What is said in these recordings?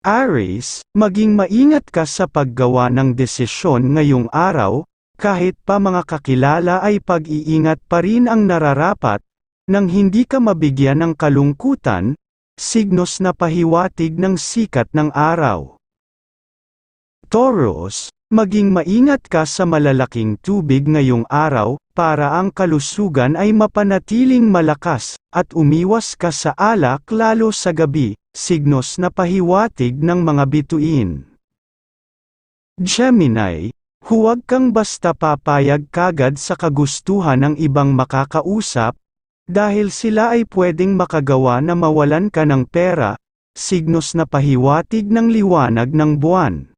Aries, maging maingat ka sa paggawa ng desisyon ngayong araw, kahit pa mga kakilala ay pag-iingat pa rin ang nararapat, nang hindi ka mabigyan ng kalungkutan, signos na pahiwatig ng sikat ng araw. Taurus, maging maingat ka sa malalaking tubig ngayong araw, para ang kalusugan ay mapanatiling malakas, at umiwas ka sa alak lalo sa gabi, signos na pahiwatig ng mga bituin. Gemini, huwag kang basta papayag kagad sa kagustuhan ng ibang makakausap, dahil sila ay pwedeng makagawa na mawalan ka ng pera, signos na pahiwatig ng liwanag ng buwan.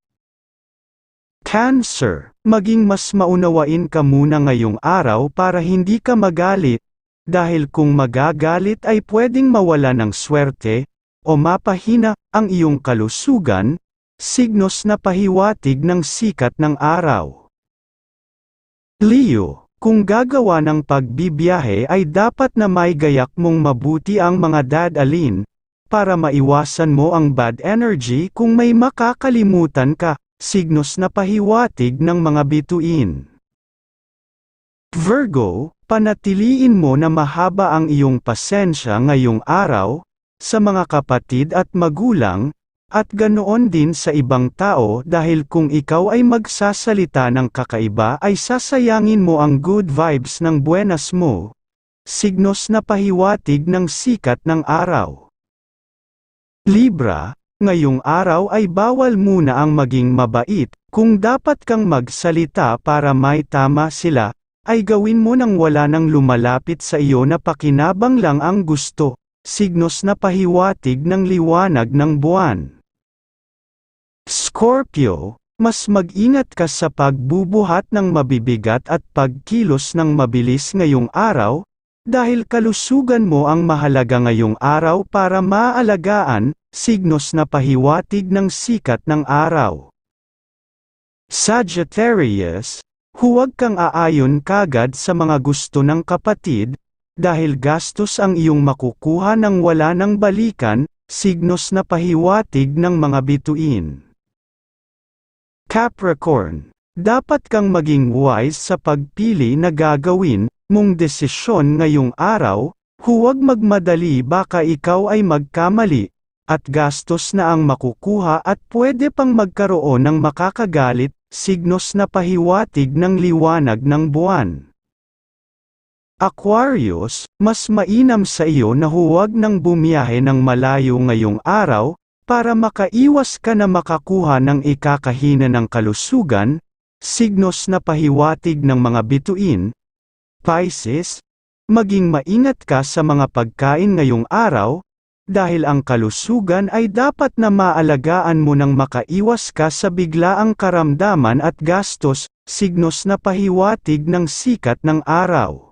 Cancer, maging mas maunawain ka muna ngayong araw para hindi ka magalit, dahil kung magagalit ay pwedeng mawala ng swerte, o mapahina ang iyong kalusugan, signos na pahiwatig ng sikat ng araw. Leo, kung gagawa ng pagbibiyahe ay dapat na may gayak mong mabuti ang mga dadalin, para maiwasan mo ang bad energy kung may makakalimutan ka, signos na pahiwatig ng mga bituin. Virgo, panatiliin mo na mahaba ang iyong pasensya ngayong araw, sa mga kapatid at magulang, at ganoon din sa ibang tao dahil kung ikaw ay magsasalita ng kakaiba ay sasayangin mo ang good vibes ng buenas mo, signos na pahiwatig ng sikat ng araw. Libra, ngayong araw ay bawal muna ang maging mabait, kung dapat kang magsalita para may tama sila, ay gawin mo nang wala nang lumalapit sa iyo na pakinabang lang ang gusto signos na pahiwatig ng liwanag ng buwan. Scorpio, mas mag-ingat ka sa pagbubuhat ng mabibigat at pagkilos ng mabilis ngayong araw, dahil kalusugan mo ang mahalaga ngayong araw para maalagaan, signos na pahiwatig ng sikat ng araw. Sagittarius, huwag kang aayon kagad sa mga gusto ng kapatid, dahil gastos ang iyong makukuha ng wala ng balikan, signos na pahiwatig ng mga bituin. Capricorn, dapat kang maging wise sa pagpili na gagawin mong desisyon ngayong araw, huwag magmadali baka ikaw ay magkamali, at gastos na ang makukuha at pwede pang magkaroon ng makakagalit, signos na pahiwatig ng liwanag ng buwan. Aquarius, mas mainam sa iyo na huwag nang bumiyahe ng malayo ngayong araw, para makaiwas ka na makakuha ng ikakahina ng kalusugan, signos na pahiwatig ng mga bituin. Pisces, maging maingat ka sa mga pagkain ngayong araw, dahil ang kalusugan ay dapat na maalagaan mo nang makaiwas ka sa biglaang karamdaman at gastos, signos na pahiwatig ng sikat ng araw.